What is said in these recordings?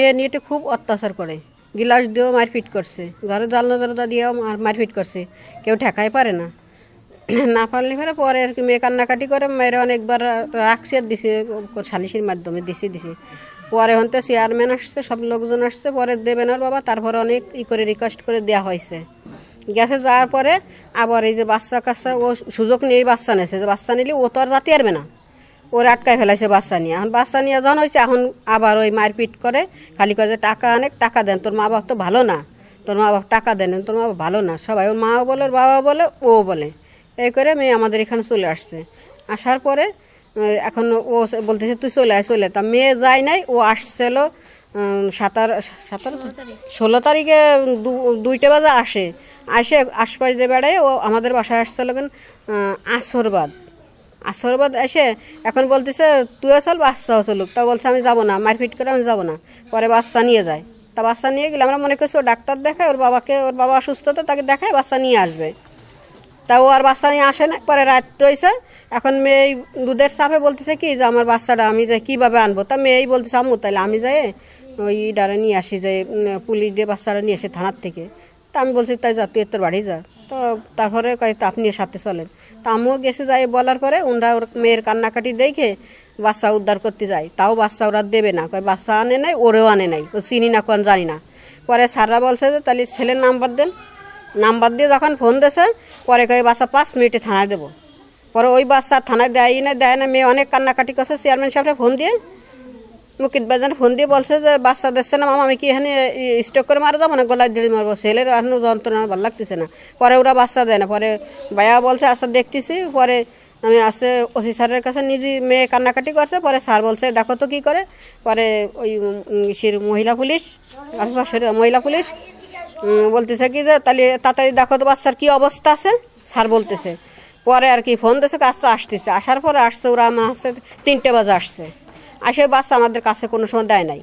মেয়ে নিয়ে খুব অত্যাচার করে। গিলাস দিয়েও মারপিট করছে, ঘরে জালনা দরজা দিয়েও মার- মারপিট করছে, কেউ ঠেকাই পারে না। না পারলে পরে পরে আর কি মেয়ে কান্নাকাটি করে, মেয়েরা অনেকবার রাখছে দিছে সালিসির মাধ্যমে দিছে দিছে। পরে হতে চেয়ারম্যান আসছে, সব লোকজন আসছে, পরে দেবেন ওর বাবা, তারপরে অনেক ই করে রিকোয়েস্ট করে দেওয়া হয়েছে। গেছে যাওয়ার পরে আবার এই যে বাচ্চা কাচ্চা ও সুযোগ নিয়ে বাচ্চা নেছে যে বাচ্চা নিলে ও তো আর জাতি পারবে না। ওরে আটকায় ফেলাইছে বাচ্চা নিয়ে। এখন বাচ্চা নিয়ে যখন হয়েছে এখন আবার ওই মারপিট করে খালি করে যে টাকা অনেক টাকা দেন তোর মা বাপ তো ভালো না। তোর মা বাপ টাকা দেন তোর মা বাপ ভালো না। সবাই ওর মাও বলে ওর বাবা বলে ও বলে। এই করে মেয়ে আমাদের এখানে চলে আসছে। আসার পরে এখন ও বলতেছে তুই চলে আয় চলে। তা মেয়ে যায় নাই ও আসছিল সাতার সাতার ষোলো তারিখে। দু- দুইটা বাজে আসে। আসে আশপাশ দিয়ে বেড়ায় ও আমাদের বাসায় আসছিল কেন আসরবাদ আসরবাদ এসে এখন বলতেছে, তুইও চল, বাচ্চাও চলুক। তা বলছে, আমি যাব না, মারপিট করে আমি যাব না। পরে বাচ্চা নিয়ে যায়। তা বাচ্চা নিয়ে গেলে আমরা মনে করছি, ও ডাক্তার দেখায়, ওর বাবাকে, ওর বাবা অসুস্থ, তো তাকে দেখায়, বাচ্চা নিয়ে আসবে। তা ও আর বাচ্চা নিয়ে আসে না। পরে রাত রয়েছে। এখন মেয়ে দুধের চাপে বলতেছে কি, যে আমার বাচ্চাটা, আমি যে কীভাবে আনব? তা মেয়েই বলতেছে, আম্মু তাহলে আমি যাই, ওই ডারে নিয়ে আসি, যে পুলিশ দিয়ে বাচ্চারা নিয়ে আসে থানার থেকে। তা আমি বলছি, তাই যা, তুই তোর বাড়ি যা। তো তারপরে কয়, তা আপনি সাথে চলেন। তা আমিও গেছে যাই বলার পরে ওনরা ওর মেয়ের কান্নাকাটি দেখে বাচ্চা উদ্ধার করতে যায়। তাও বাচ্চা ওরা দেবে না। কয়, বাচ্চা আনে নাই, ওরেও আনে নাই। ও চিনি না কোন জানি না। পরে স্যাররা বলছে যে, তাহলে ছেলের নাম্বার দেন। নাম্বার দিয়ে যখন ফোন দিয়েছে, পরে কয়ে, বাচ্চা পাঁচ মিনিটে থানায় দেবো। পরে ওই বাচ্চা থানায় দেয় না দেয় না, মেয়ে অনেক কান্নাকাটি করছে। চেয়ারম্যান সাহেবরা ফোন দিয়ে মুকিত বাজার ফোন দিয়ে বলছে যে, বাচ্চা দিচ্ছে না, মামা, আমি কি এখানে স্টক করে মারা যাব না, গলায় দিয়ে মারবো? ছেলের এখনও যন্ত্রণা ভালো লাগতেছে না। পরে ওরা বাচ্চা দেয় না। পরে ভাইয়া বলছে আচ্ছা দেখতেছি। পরে আমি আসে ওসি স্যারের কাছে, নিজে মেয়ে কান্নাকাটি করছে। পরে স্যার বলছে, দেখো তো কী করে। পরে ওই ইসের মহিলা পুলিশ, আশেপাশের মহিলা পুলিশ বলতেছে কি যে, তাহলে তাড়াতাড়ি দেখো তো বাচ্চার কী অবস্থা আছে। স্যার বলতেছে। পরে আর কি ফোন দিয়েছে কাজটা আসতেছে। আসার পরে আসছে, ওরা আমার হচ্ছে তিনটে বাজে আসছে। আসে বাচ্চা আমাদের কাছে কোনো সময় দেয় নাই।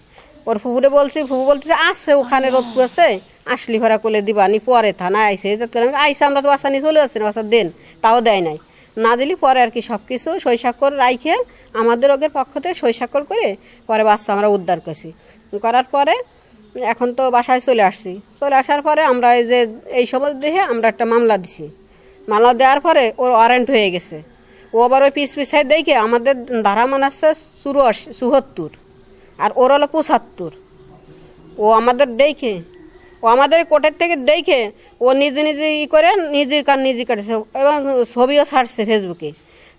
ওর ফুপুরে বলছি ফুপু বলতেছে আসছে ওখানে রোদ পড়ছে। আসলি ভরা কোলে দিবা নি, পরে থানায় আইসে এই যে করে আমি আইসে, আমরা তো বাচ্চা নিয়ে চলে যাচ্ছি না বাচ্চা দেন। তাও দেয় নাই। না দিলি পরে আর কি সব কিছু সই স্বাক্ষর রাইখে আমাদের ওদের পক্ষ থেকে সই স্বাক্ষর করে পরে বাচ্চা আমরা উদ্ধার করছি। করার পরে এখন তো বাসায় চলে আসছি। চলে আসার পরে আমরা এই যে, এই সময় দেখে আমরা একটা মামলা দিছি। মামলা দেওয়ার পরে ওর ওয়ারেন্ট হয়ে গেছে। ও আবার ওই পিস পিসাই দেখে আমাদের ধারা মান আসছে চুরাশি চুয়াত্তর। আর ওর হলো পঁচাত্তর। ও আমাদের দেখে, ও আমাদের কোর্টের থেকে দেখে ও নিজে নিজে ই করে নিজের কান নিজে কাটছে এবং ছবিও ছাড়ছে ফেসবুকে।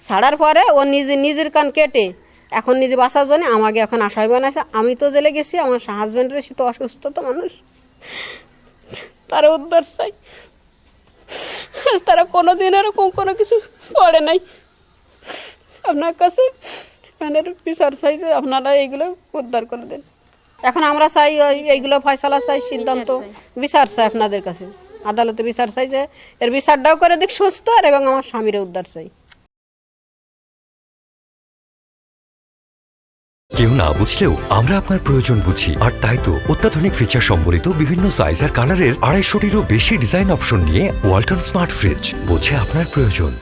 ছাড়ার পরে ও নিজে নিজের কান কেটে এখন নিজে বাসার জন্য আমাকে এখন আশায় বানাইছে। আমি তো জেলে গেছি, আমার হাজব্যান্ডের সে তো অসুস্থ তো মানুষ। তারা উদ্ধার চাই। তারা কোনো দিন এরকম কোনো কিছু করে নাই। আপনার কাছে এখানের বিচার চাই যে আপনারা এইগুলো উদ্ধার করে দেন। এখন আমরা চাই এইগুলো ফয়সালা চাই, সিদ্ধান্ত, বিচার চাই আপনাদের কাছে। আদালতে বিচার চাই যে এর বিচারটাও করে দিক, সুস্থ আর এবং আমার স্বামীর উদ্ধার চাই। কেউ না বুঝলেও আমরা আপনার প্রয়োজন বুঝি। আর তাই তো অত্যাধুনিক ফিচার সম্বলিত বিভিন্ন সাইজ আর কালারের আড়াইশোটিরও বেশি ডিজাইন অপশন নিয়ে ওয়ালটন স্মার্ট ফ্রিজ বোঝে আপনার প্রয়োজন।